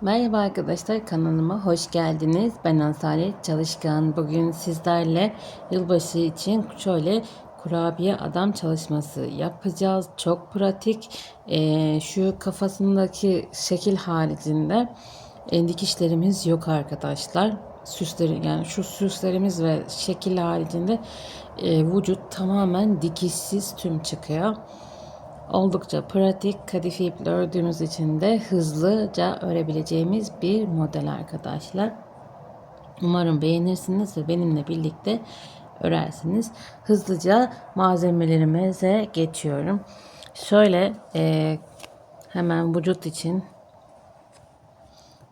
Merhaba arkadaşlar kanalıma hoş geldiniz. Ben Asalet Çalışkan. Bugün sizlerle yılbaşı için şöyle kurabiye adam çalışması yapacağız. Çok pratik. Ee, şu kafasındaki şekil haricinde e, dikişlerimiz yok arkadaşlar. Süsleri yani şu süslerimiz ve şekil haricinde e, vücut tamamen dikişsiz tüm çıkıyor. Oldukça pratik, kadife iple ördüğümüz için de hızlıca örebileceğimiz bir model arkadaşlar. Umarım beğenirsiniz ve benimle birlikte örersiniz. Hızlıca malzemelerimize geçiyorum. Şöyle e, hemen vücut için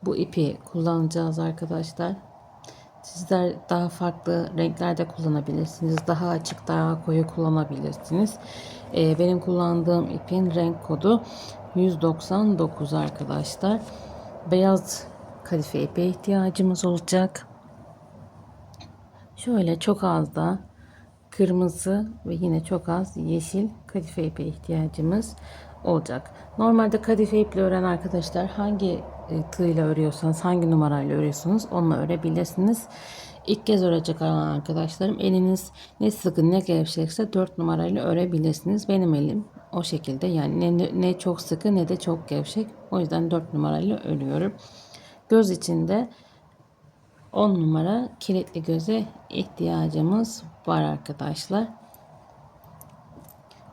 bu ipi kullanacağız arkadaşlar. Sizler daha farklı renklerde kullanabilirsiniz. Daha açık, daha koyu kullanabilirsiniz. Ee, benim kullandığım ipin renk kodu 199 arkadaşlar. Beyaz kadife ipe ihtiyacımız olacak. Şöyle çok az da kırmızı ve yine çok az yeşil kadife ipe ihtiyacımız olacak. Normalde kadife iple ören arkadaşlar hangi e, tığla örüyorsanız, hangi numarayla örüyorsunuz onunla örebilirsiniz. İlk kez örecek olan arkadaşlarım eliniz ne sıkı ne gevşekse 4 numarayla örebilirsiniz. Benim elim o şekilde yani ne, ne çok sıkı ne de çok gevşek. O yüzden 4 numarayla örüyorum. Göz içinde 10 numara kilitli göze ihtiyacımız var arkadaşlar.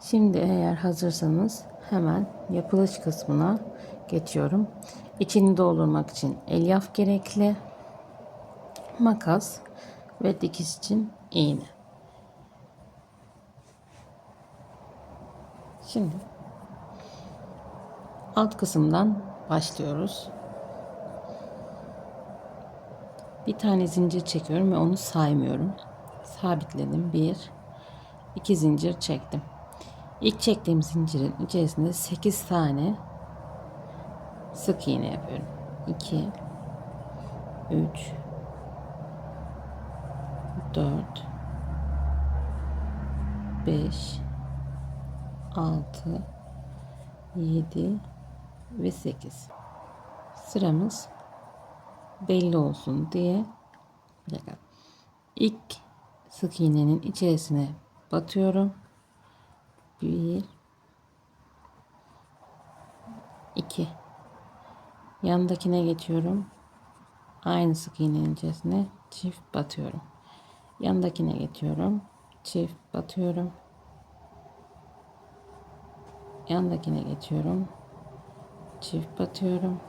Şimdi eğer hazırsanız hemen yapılış kısmına geçiyorum. İçini doldurmak için elyaf gerekli. Makas ve dikiş için iğne. Şimdi alt kısımdan başlıyoruz. Bir tane zincir çekiyorum ve onu saymıyorum. Sabitledim. Bir, iki zincir çektim. İlk çektiğim zincirin içerisinde 8 tane sık iğne yapıyorum. 2 3 4 5 6 7 ve 8 sıramız belli olsun diye. İlk sık iğnenin içerisine batıyorum. 1 2 Yanındakine geçiyorum. Aynı sık iğnenin içerisine çift batıyorum. Yanındakine geçiyorum. Çift batıyorum. Yanındakine geçiyorum. Çift batıyorum.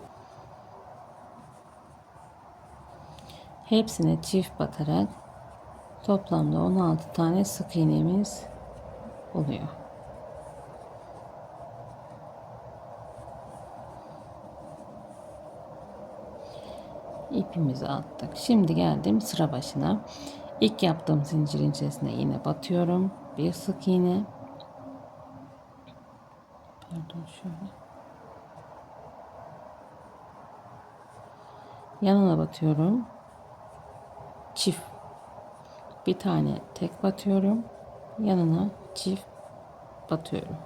Hepsine çift batarak toplamda 16 tane sık iğnemiz oluyor. İpimizi attık. Şimdi geldim sıra başına. İlk yaptığım zincirin içerisine yine batıyorum. Bir sık iğne. Pardon şöyle. Yanına batıyorum. Çift. Bir tane tek batıyorum. Yanına çift batıyorum.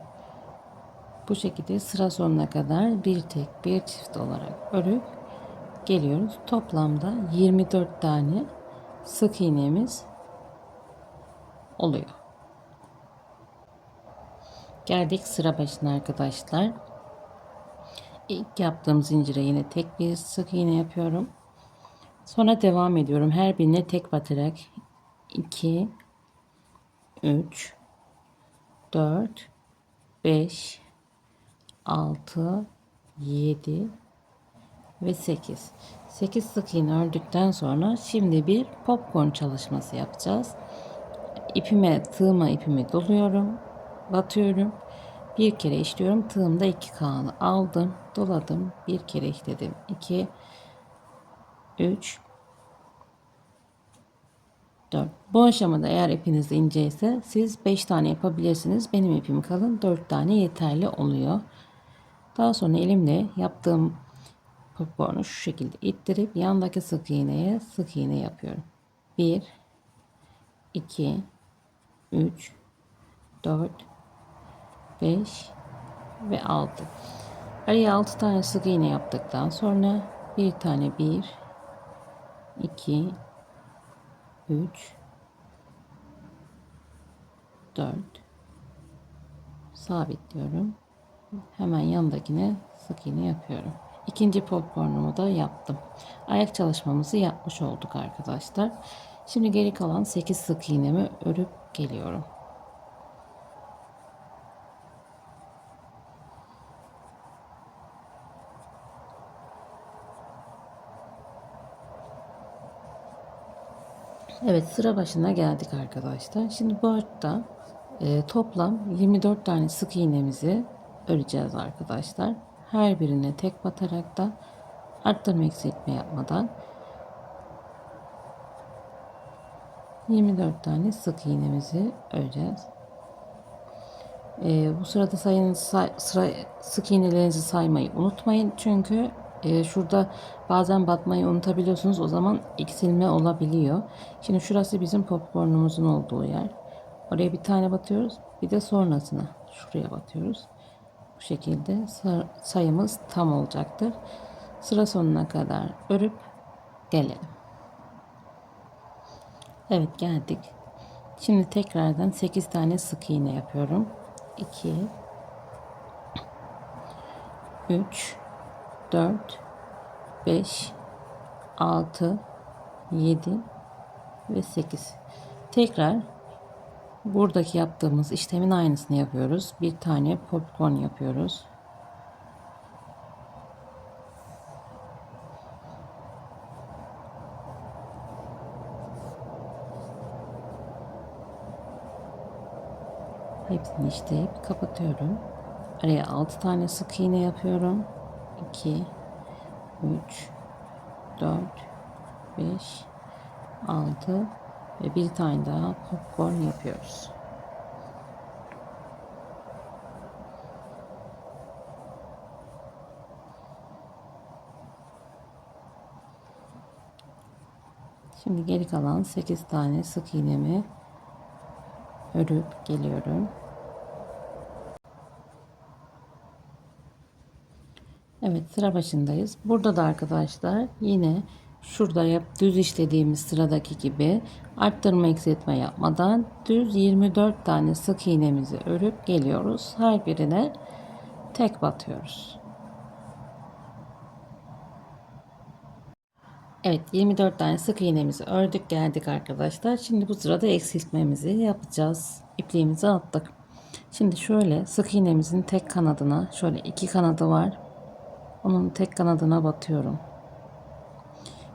Bu şekilde sıra sonuna kadar bir tek bir çift olarak örüp geliyoruz. Toplamda 24 tane sık iğnemiz oluyor. Geldik sıra başına arkadaşlar. İlk yaptığım zincire yine tek bir sık iğne yapıyorum. Sonra devam ediyorum. Her birine tek batarak 2 3 4 5 6 7 ve 8. 8 sık iğne ördükten sonra şimdi bir popcorn çalışması yapacağız. İpime, tığıma ipimi doluyorum. Batıyorum. Bir kere işliyorum. Tığımda iki kanı aldım. Doladım. Bir kere işledim. 2 3 4. Bu aşamada eğer ipiniz ince ise siz 5 tane yapabilirsiniz. Benim ipim kalın. 4 tane yeterli oluyor. Daha sonra elimle yaptığım popcornu şu şekilde ittirip yandaki sık iğneye sık iğne yapıyorum. 1 2 3 4 5 ve 6 araya 6 tane sık iğne yaptıktan sonra Bir tane bir, iki, üç, dört. Sabitliyorum. Hemen yandakine sık iğne yapıyorum. İkinci popcornumu da yaptım. Ayak çalışmamızı yapmış olduk arkadaşlar. Şimdi geri kalan 8 sık iğnemi örüp geliyorum. Evet sıra başına geldik arkadaşlar. Şimdi bu arada e, toplam 24 tane sık iğnemizi öreceğiz arkadaşlar. Her birine tek batarak da arttırma eksiltme yapmadan 24 tane sık iğnemizi öreceğiz. E, bu sırada sayın say, sıra sık iğnelerinizi saymayı unutmayın. Çünkü e, şurada bazen batmayı unutabiliyorsunuz. O zaman eksilme olabiliyor. Şimdi şurası bizim popcornumuzun olduğu yer. Oraya bir tane batıyoruz. Bir de sonrasına şuraya batıyoruz. Bu şekilde sayımız tam olacaktır. Sıra sonuna kadar örüp gelelim. Evet geldik. Şimdi tekrardan 8 tane sık iğne yapıyorum. 2 3 4 5 6 7 ve 8 tekrar buradaki yaptığımız işlemin aynısını yapıyoruz. Bir tane popcorn yapıyoruz. Hepsini işleyip kapatıyorum. Araya 6 tane sık iğne yapıyorum. 2 3 4 5 6 ve bir tane daha popcorn yapıyoruz. Şimdi geri kalan 8 tane sık iğnemi örüp geliyorum. Evet sıra başındayız. Burada da arkadaşlar yine şurada yap, düz işlediğimiz sıradaki gibi arttırma eksiltme yapmadan düz 24 tane sık iğnemizi örüp geliyoruz. Her birine tek batıyoruz. Evet 24 tane sık iğnemizi ördük geldik arkadaşlar. Şimdi bu sırada eksiltmemizi yapacağız. İpliğimizi attık. Şimdi şöyle sık iğnemizin tek kanadına şöyle iki kanadı var. Onun tek kanadına batıyorum.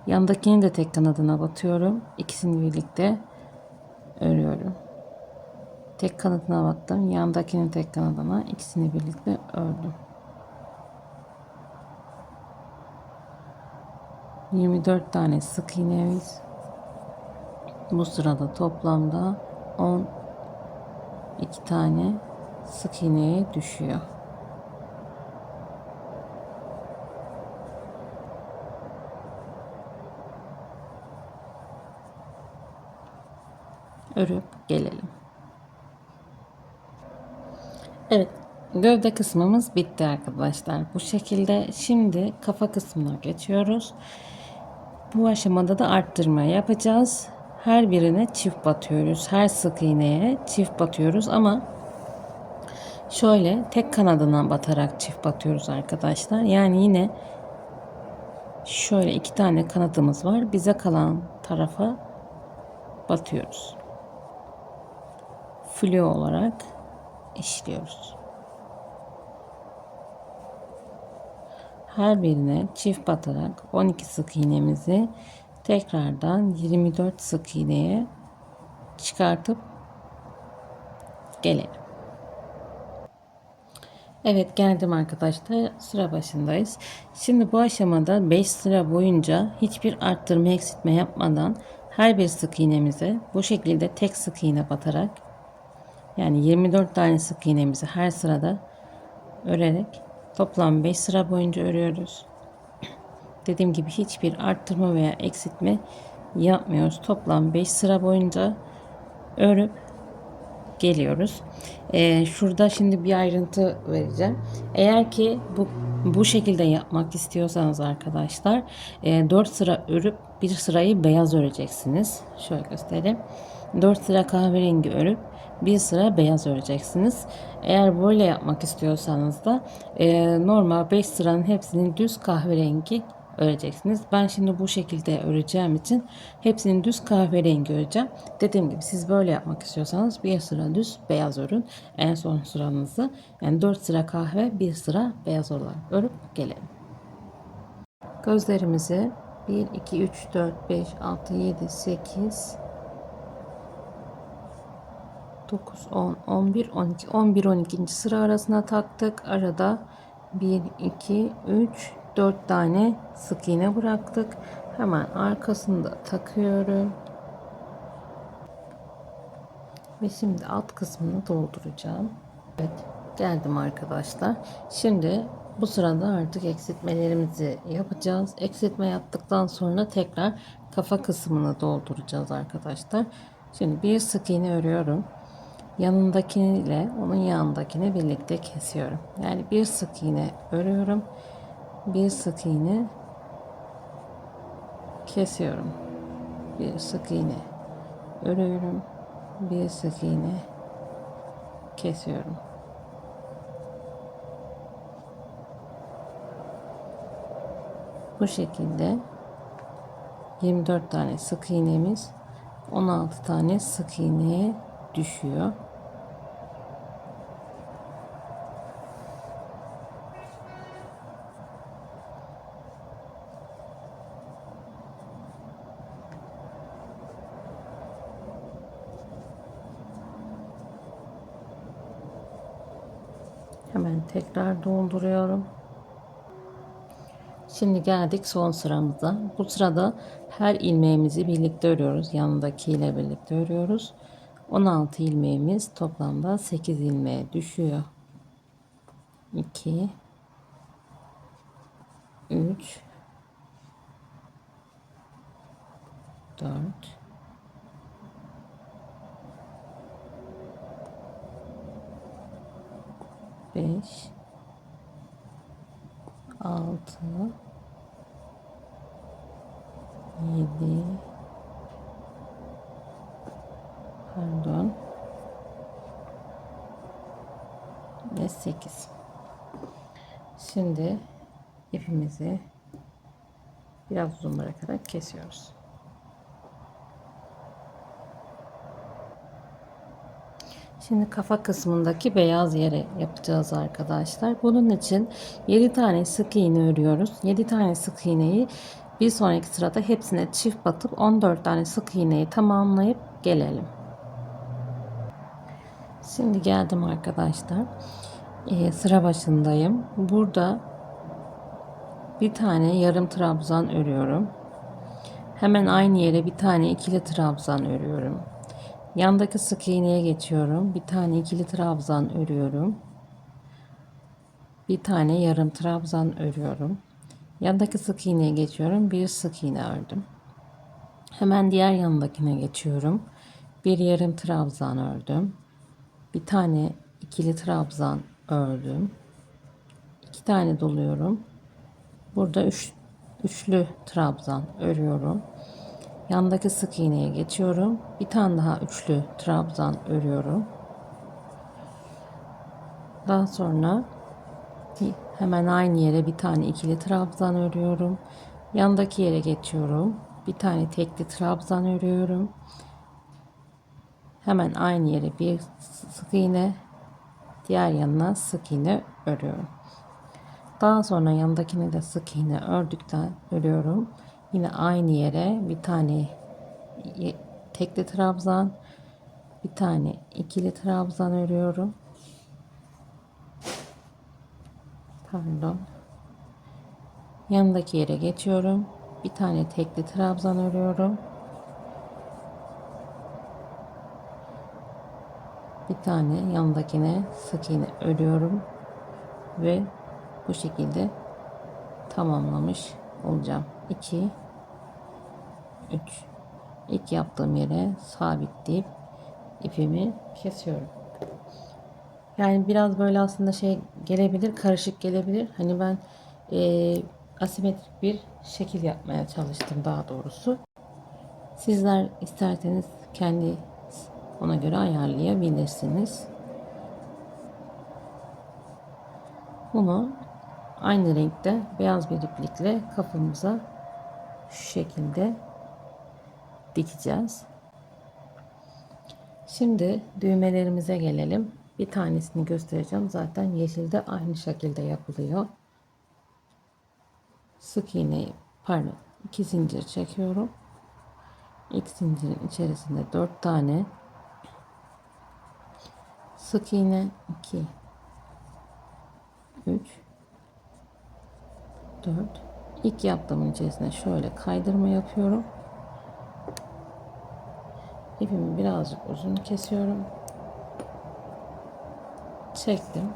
Yandakini de tek kanadına batıyorum. İkisini birlikte örüyorum. Tek kanadına battım. Yandakinin tek kanadına ikisini birlikte ördüm. 24 tane sık iğnemiz bu sırada toplamda 10 2 tane sık iğneye düşüyor. Örüp gelelim. Evet gövde kısmımız bitti arkadaşlar. Bu şekilde şimdi kafa kısmına geçiyoruz. Bu aşamada da arttırma yapacağız. Her birine çift batıyoruz. Her sık iğneye çift batıyoruz ama şöyle tek kanadına batarak çift batıyoruz arkadaşlar. Yani yine şöyle iki tane kanadımız var. Bize kalan tarafa batıyoruz flu olarak işliyoruz. Her birine çift batarak 12 sık iğnemizi tekrardan 24 sık iğneye çıkartıp gelelim. Evet geldim arkadaşlar sıra başındayız. Şimdi bu aşamada 5 sıra boyunca hiçbir arttırma eksiltme yapmadan her bir sık iğnemize bu şekilde tek sık iğne batarak yani 24 tane sık iğnemizi her sırada örerek toplam 5 sıra boyunca örüyoruz. Dediğim gibi hiçbir arttırma veya eksiltme yapmıyoruz. Toplam 5 sıra boyunca örüp geliyoruz. Ee, şurada şimdi bir ayrıntı vereceğim. Eğer ki bu Bu şekilde yapmak istiyorsanız arkadaşlar 4 sıra örüp bir sırayı beyaz öreceksiniz. Şöyle göstereyim. 4 sıra kahverengi örüp bir sıra beyaz öreceksiniz. Eğer böyle yapmak istiyorsanız da e, normal 5 sıranın hepsinin düz kahverengi öreceksiniz. Ben şimdi bu şekilde öreceğim için hepsinin düz kahverengi öreceğim. Dediğim gibi siz böyle yapmak istiyorsanız bir sıra düz beyaz örün. En son sıranızı yani 4 sıra kahve bir sıra beyaz olarak örüp gelelim. Gözlerimizi 1, 2, 3, 4, 5, 6, 7, 8, 9, 10, 11, 12, 11, 12. sıra arasına taktık. Arada 1, 2, 3, 4 tane sık iğne bıraktık. Hemen arkasında takıyorum. Ve şimdi alt kısmını dolduracağım. Evet geldim arkadaşlar. Şimdi bu sırada artık eksiltmelerimizi yapacağız. Eksiltme yaptıktan sonra tekrar kafa kısmını dolduracağız arkadaşlar. Şimdi bir sık iğne örüyorum. Yanındakiyle onun yanındakini birlikte kesiyorum. Yani bir sık iğne örüyorum. Bir sık iğne kesiyorum. Bir sık iğne örüyorum. Bir sık iğne kesiyorum. Bu şekilde 24 tane sık iğnemiz 16 tane sık iğneye düşüyor. Hemen tekrar dolduruyorum. Şimdi geldik son sıramıza. Bu sırada her ilmeğimizi birlikte örüyoruz. Yanındaki ile birlikte örüyoruz. 16 ilmeğimiz toplamda 8 ilmeğe düşüyor. 2 3 4 5 6 7 pardon. Ve 8 şimdi ipimizi biraz uzun bırakarak kesiyoruz Şimdi kafa kısmındaki beyaz yere yapacağız arkadaşlar. Bunun için 7 tane sık iğne örüyoruz. 7 tane sık iğneyi bir sonraki sırada hepsine çift batıp 14 tane sık iğneyi tamamlayıp gelelim. Şimdi geldim arkadaşlar. Ee, sıra başındayım. Burada bir tane yarım trabzan örüyorum. Hemen aynı yere bir tane ikili trabzan örüyorum. Yandaki sık iğneye geçiyorum. Bir tane ikili trabzan örüyorum. Bir tane yarım trabzan örüyorum. Yandaki sık iğneye geçiyorum. Bir sık iğne ördüm. Hemen diğer yanındakine geçiyorum. Bir yarım trabzan ördüm. Bir tane ikili trabzan ördüm. İki tane doluyorum. Burada üç, üçlü trabzan örüyorum. Yandaki sık iğneye geçiyorum. Bir tane daha üçlü trabzan örüyorum. Daha sonra hemen aynı yere bir tane ikili trabzan örüyorum. Yandaki yere geçiyorum. Bir tane tekli trabzan örüyorum. Hemen aynı yere bir sık iğne, diğer yanına sık iğne örüyorum. Daha sonra yandakine de sık iğne ördükten örüyorum. Yine aynı yere bir tane tekli trabzan, bir tane ikili trabzan örüyorum. Pardon. Yanındaki yere geçiyorum. Bir tane tekli trabzan örüyorum. Bir tane yanındakine sık iğne örüyorum ve bu şekilde tamamlamış olacağım. 2 3 ilk yaptığım yere sabitleyip ipimi kesiyorum. Yani biraz böyle aslında şey gelebilir, karışık gelebilir. Hani ben eee, asimetrik bir şekil yapmaya çalıştım daha doğrusu. Sizler isterseniz kendi ona göre ayarlayabilirsiniz. Bunu aynı renkte beyaz bir iplikle kafamıza şu şekilde dikeceğiz. Şimdi düğmelerimize gelelim. Bir tanesini göstereceğim. Zaten yeşilde aynı şekilde yapılıyor. Sık iğneyi pardon iki zincir çekiyorum. İlk zincirin içerisinde dört tane sık iğne 2 3 4 ilk yaptığımın içerisine şöyle kaydırma yapıyorum. İpimi birazcık uzun kesiyorum. Çektim.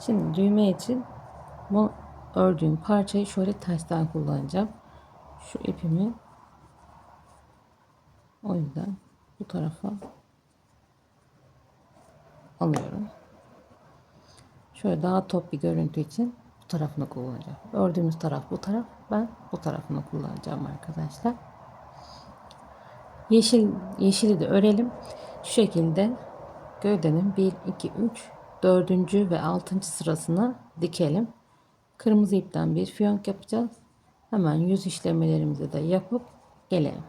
Şimdi düğme için bu ördüğüm parçayı şöyle tersten kullanacağım. Şu ipimi o yüzden bu tarafa alıyorum. Şöyle daha top bir görüntü için bu tarafını kullanacağım. Ördüğümüz taraf bu taraf. Ben bu tarafını kullanacağım arkadaşlar. Yeşil yeşili de örelim. Şu şekilde gövdenin 1 2 3 4. ve 6. sırasına dikelim. Kırmızı ipten bir fiyonk yapacağız. Hemen yüz işlemlerimizi de yapıp gelelim.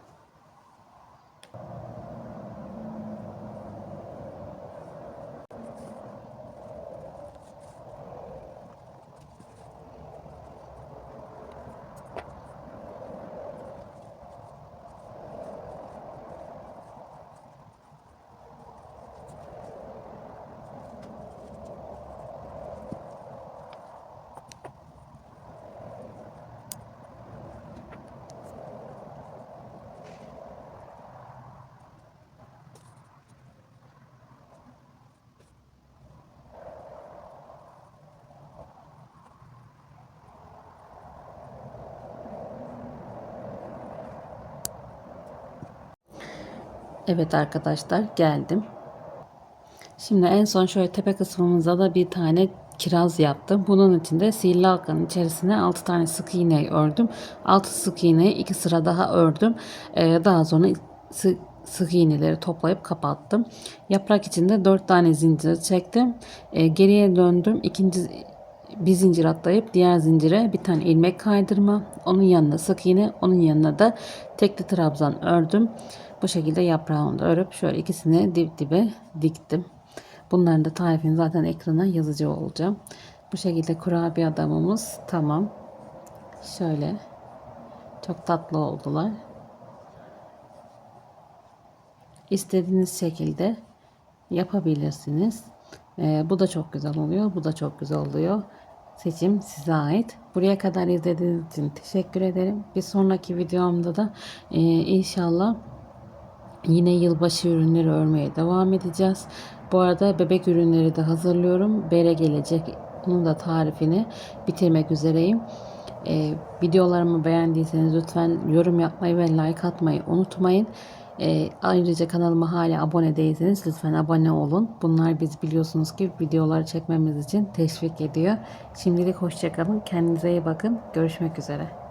Evet arkadaşlar geldim. Şimdi en son şöyle tepe kısmımıza da bir tane kiraz yaptım. Bunun için de sihirli halkanın içerisine 6 tane sık iğne ördüm. 6 sık iğneyi 2 sıra daha ördüm. Ee, daha sonra sık, sık iğneleri toplayıp kapattım. Yaprak için de 4 tane zincir çektim. Ee, geriye döndüm. İkinci bir zincir atlayıp diğer zincire bir tane ilmek kaydırma. Onun yanına sık iğne, onun yanına da tekli trabzan ördüm. Bu şekilde yaprağını da örüp şöyle ikisini dip dibe diktim. Bunların da tarifini zaten ekrana yazıcı olacağım. Bu şekilde kurabiye adamımız tamam. Şöyle çok tatlı oldular. İstediğiniz şekilde yapabilirsiniz. Ee, bu da çok güzel oluyor. Bu da çok güzel oluyor. Seçim size ait. Buraya kadar izlediğiniz için teşekkür ederim. Bir sonraki videomda da e, inşallah Yine yılbaşı ürünleri örmeye devam edeceğiz. Bu arada bebek ürünleri de hazırlıyorum. Bere gelecek. Onun da tarifini bitirmek üzereyim. Ee, videolarımı beğendiyseniz lütfen yorum yapmayı ve like atmayı unutmayın. Ee, ayrıca kanalıma hala abone değilseniz lütfen abone olun. Bunlar biz biliyorsunuz ki videoları çekmemiz için teşvik ediyor. Şimdilik hoşçakalın. Kendinize iyi bakın. Görüşmek üzere.